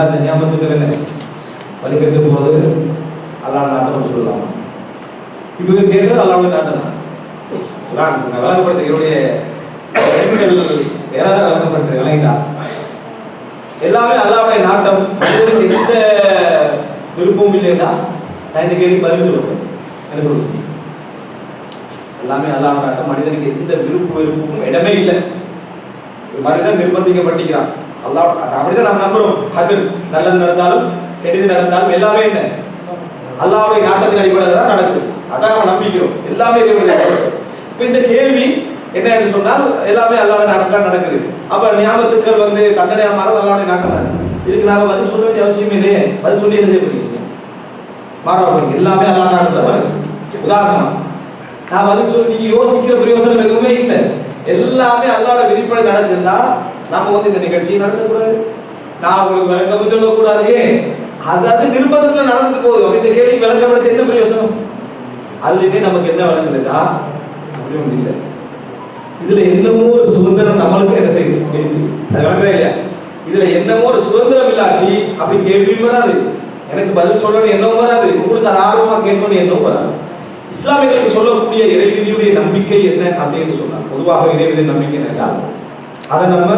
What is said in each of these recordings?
எல்லா இந்த ஞாபகத்துக்கு என்ன வழிகட்டு போகிறது அல்லா நாட்டம் சொல்லலாம் இப்போ கேட்டது அல்லாவுடைய நாட்டம் தான். நான் என்னுடைய பெண்கள் விளங்கிட்டா எல்லாமே அல்லாவுடைய நாட்டம். எந்த விருப்பமும் இல்லைன்னா நான் இந்த கேள்வி பதில் சொல்லுவேன் எனக்கு எல்லாமே அல்லாஹ் நாட்டம். மனிதனுக்கு எந்த விருப்பம் விருப்பமும் இடமே இல்லை. மனிதன் நிர்பந்திக்கப்பட்டிருக்கிறான். அல்லாஹ் அப்படிதான் நாம் நம்புறோம். அது நல்லது நடந்தாலும் கெடுதி நடந்தாலும் எல்லாமே என்ன? அல்லாவுடைய நாட்டத்தின் அடிப்படையில் தான் நடக்குது. அதான் நம்ம நம்பிக்கிறோம். எல்லாமே இப்போ இந்த கேள்வி என்ன என்று சொன்னால் எல்லாமே அல்லாஹ் நாட்டம் நடக்குது. அப்ப ஞாபகத்துக்கள் வந்து தண்டனையா மாறது அல்லாவுடைய நாட்டம் தான் இதுக்கு நாம பதில் சொல்ல வேண்டிய அவசியம் இல்லையே. பதில் சொல்லி என்ன செய்ய போறீங்க? மாறாமல் எல்லாமே அல்லாஹ் நாட்டத்தில் உதாரணமா நான் பதில் சொல்லி நீங்க யோசிக்கிற பிரயோசனம் எதுவுமே இல்லை. எல்லாமே அல்லாட விதிப்படி நடக்குதுன்னா நம்ம வந்து இந்த நிகழ்ச்சியை நடத்தக்கூடாது. நான் உங்களுக்கு விளக்கம் சொல்லக்கூடாது. ஏன்? அது அது நிர்பந்தத்துல நடந்துட்டு போகுது. இந்த கேள்வி விளக்கப்படுத்த என்ன பிரயோசனம்? அதுலயே நமக்கு என்ன விளங்குதுன்னா அப்படி ஒண்ணு இல்லை. இதுல என்னமோ ஒரு சுதந்திரம் நம்மளுக்கு என்ன செய்யுது? அது விளங்குதா இல்லையா? இதுல என்னமோ ஒரு சுதந்திரம் இல்லாட்டி அப்படி கேள்வியும் வராது. எனக்கு பதில் சொல்லணும் என்னவும் வராது. உங்களுக்கு அது ஆர்வமா கேட்கணும் என்னவும் வராது. இஸ்லாமியர்களுக்கு சொல்லக்கூடிய இறைவிதியுடைய நம்பிக்கை என்ன அப்படின்னு சொன்னா பொதுவாக இறைவிதி நம்பிக்கை என்றால் அதை நம்ம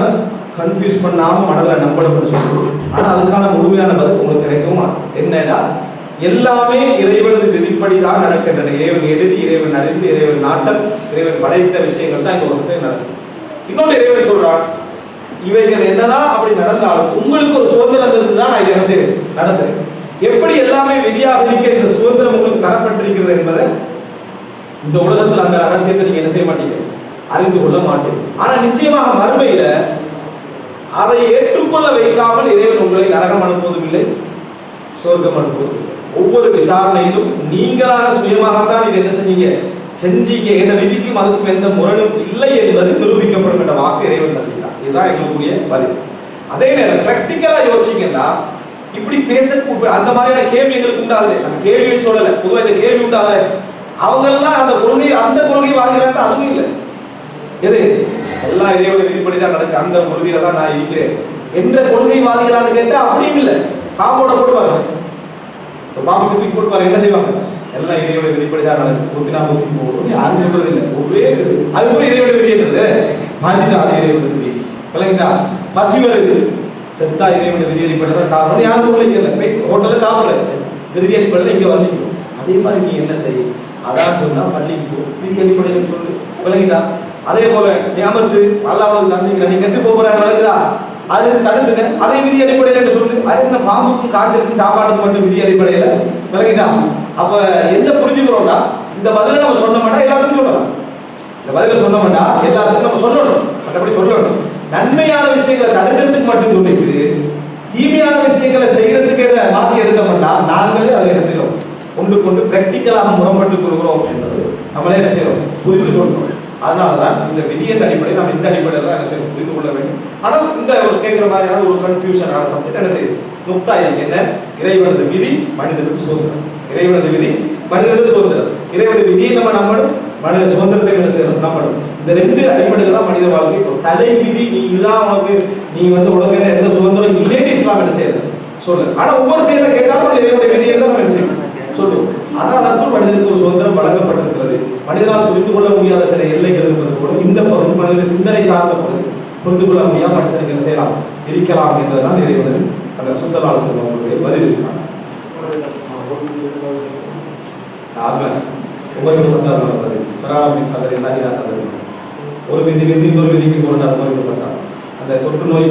கன்ஃபியூஸ் பண்ணாம மனதில் நம்பணும்னு சொல்லுவோம். ஆனால் அதுக்கான முழுமையான பதில் உங்களுக்கு கிடைக்குமா என்னன்னா எல்லாமே இறைவனது விதிப்படி தான் நடக்கின்றன. இறைவன் எழுதி இறைவன் அறிந்து இறைவன் நாட்டம் இறைவன் படைத்த விஷயங்கள் தான் இந்த உலகத்தில் நடக்கும். இன்னொன்று இறைவன் சொல்றான் இவைகள் என்னதான் அப்படி நடந்தாலும் உங்களுக்கு ஒரு சுதந்திரம் இருந்து தான் நான் இதை என்ன செய்றேன்? நடத்துறேன். எப்படி எல்லாமே விதியாக இருக்க இந்த சுதந்திரம் உங்களுக்கு தரப்பட்டிருக்கிறது என்பதை இந்த உலகத்தில் அந்த ரகசியத்தை நீங்க என்ன செய்ய மாட்டீங்க? அறிந்து கொள்ள மாட்டீங்க. ஆனா நிச்சயமாக மறுமையில அதை ஏற்றுக்கொள்ள வைக்காமல் இறைவன் உங்களை நரகம் அனுப்புவதும் இல்லை சொர்க்கம் அனுப்புவதும் ஒவ்வொரு விசாரணையிலும் நீங்களாக சுயமாகத்தான் இது என்ன செஞ்சீங்க செஞ்சீங்க. என்ன விதிக்கும் அதுக்கும் எந்த முரணும் இல்லை என்பது நிரூபிக்கப்படும் என்ற வாக்கு இறைவன் தந்திக்கிறார் இதுதான் எங்களுக்குரிய பதில். அதே நேரம் பிராக்டிக்கலா யோசிச்சீங்கன்னா இப்படி பேச அந்த மாதிரியான கேள்வி எங்களுக்கு உண்டாகுது. நம்ம கேள்வியை சொல்லல. பொதுவாக இந்த கேள்வி உண்டாகல. அவங்க எல்லாம் அந்த கொள்கை அந்த கொள்கை வாங்குறாங்க அதுவும் இல்லை. எது? எல்லாம் இறைவனை விதிப்படி தான் நடக்கு அந்த உறுதியில தான் நான் இருக்கிறேன். என்ற கொள்கைவாதிகளான்னு கேட்டா அப்படியும் இல்லை. பாம்போட போட்டு இப்போ பாம்பு தூக்கி போட்டு என்ன செய்வாங்க? எல்லாம் இறைவனை விதிப்படி தான் நடக்கு குத்தினா குத்தி போகும் யாரும் சொல்றது இல்லை. ஒரே அது கூட இறைவனை விதி என்னது? பாதிட்டா அது இறைவனை விதி. விளங்கிட்டா? பசி வருது செத்தா இறைவனை பிரியாணி அடிப்படை தான் சாப்பிடணும். யாரும் உங்களுக்கு இல்லை. போய் ஹோட்டலில் சாப்பிடல. பிரியாணி அடிப்படையில் இங்கே வந்துக்கணும் அதே மாதிரி நீ என்ன செய்? அதான் சொன்னா பள்ளிக்கு போ. விதி அடிப்படையில் சொல்லு. விளங்கிட்டா? அதே போல நியமத்து அவனுக்கு தந்தீங்க நீ கெட்டு போறாங்க விளங்குதா? அது தடுத்துங்க அதே விதி அடிப்படையில் என்று சொல்லு? அது என்ன பாம்புக்கும் காத்திருக்கும் சாப்பாட்டுக்கு மட்டும் விதி அடிப்படையில் விளங்கிட்டா? அப்ப என்ன புரிஞ்சுக்கிறோம்னா இந்த பதிலை நம்ம சொல்ல மாட்டா எல்லாத்துக்கும் சொல்லலாம் இந்த பதில சொல்ல மாட்டா எல்லாத்துக்கும் நம்ம சொல்லணும். மற்றபடி சொல்லணும். நன்மையான விஷயங்களை தடுக்கிறதுக்கு மட்டும் சொல்லிட்டு தீமையான விஷயங்களை செய்யறதுக்கு மாற்றி எடுத்தோம்னா நாங்களே அதை என்ன செய்யறோம்? கொண்டு கொண்டு பிராக்டிக்கலாக முரண்பட்டு கொள்கிறோம் என்பது நம்மளே என்ன செய்யறோம்? புரிந்து கொள்கிறோம். அதனால தான் இந்த விதியின் அடிப்படையில் நம்ம இந்த அடிப்படையில் தான் என்ன செய்யணும் புரிந்து கொள்ள வேண்டும். ஆனால் இந்த ஒரு கேட்குற மாதிரியான ஒரு கன்ஃபியூஷனான சப்ஜெக்ட் என்ன செய்யுது முக்தா என்ன? இறைவனது விதி மனிதனுக்கு சுதந்திரம். இறைவனது விதி மனிதனுக்கு சுதந்திரம். இறைவனது விதியை நம்ம நம்பணும். மனித சுதந்திரத்தை என்ன செய்யணும்? நம்பணும் இந்த ரெண்டு அடிப்படையில் தான் மனித வாழ்க்கை இப்போ தலை விதி நீ இதுதான் உனக்கு நீ வந்து உனக்கு எந்த சுதந்திரம் இல்லைன்னு இஸ்லாம் என்ன செய்யுது? சொல்லு. ஆனா ஒவ்வொரு செயலை கேட்டாலும் இறைவனுடைய விதியை தான் நம்ம என்ன செய்யணும்? சொல்லுவோம் ஆனால் அதற்குள் மனிதனுக்கு ஒரு சுதந்திரம் வழங்கப்பட்டிருக்கிறது. மனிதனால் புரிந்து கொள்ள முடியாத சில எல்லைகள் இருப்பது போல இந்த பகுதி மனித சிந்தனை சார்ந்த பகுதி. புரிந்து கொள்ள முடியாம மனுஷனுக்கு செய்யலாம்? இருக்கலாம் என்பதுதான் இறைவனது அந்த சுசலால செல்வங்களுடைய பதில் இருக்காங்க உபரிப்பு உங்களுக்கு நடந்தது பதில் பராமரிப்பு கதறி இல்லாத கதறி ஒரு விதி இன்னொரு விதிக்கு கொண்டார் உபரிப்பு பத்தார் அந்த தொற்று நோய்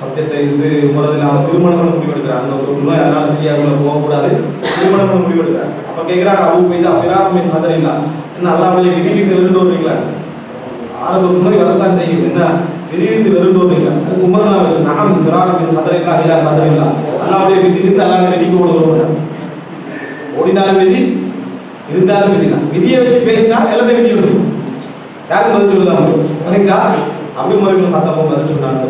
சப்ஜெக்டை இருந்து உமரதில் அவன் திருமணம் பண்ண முடிவெடுக்கிறார். அந்த தொற்று நோய் அதனால சரியாக போகக்கூடாது. திருமணம் பண்ண முடிவெடுக்கிறார். அப்ப கேட்கிறார் அபு பெய்தா ஃபிராமின் கதர் இல்லா என்ன அல்லாவுடைய விதியிலிருந்து வெறுண்டு வருவீங்களா ஆறு தொற்று நோய் வரத்தான் செய்யும். என்ன விதியிலிருந்து வெறுண்டு வருவீங்களா அது உமரலாம் வச்சு நாம் ஃபிராமின் கதர் இல்லா இல்லா கதர் இல்லா அல்லாவுடைய விதியிலிருந்து அல்லாவுடைய விதிக்கு ஓடுறோம் ஓடினாலும் விதி இருந்தாலும் விதி தான். விதியை வச்சு பேசினா எல்லாத்தையும் விதி எடுக்கும் யாருக்கு பதில் சொல்லலாம் வணங்கா அப்படி முறைகள் சத்தமும் பதில் சொன்னாங்க.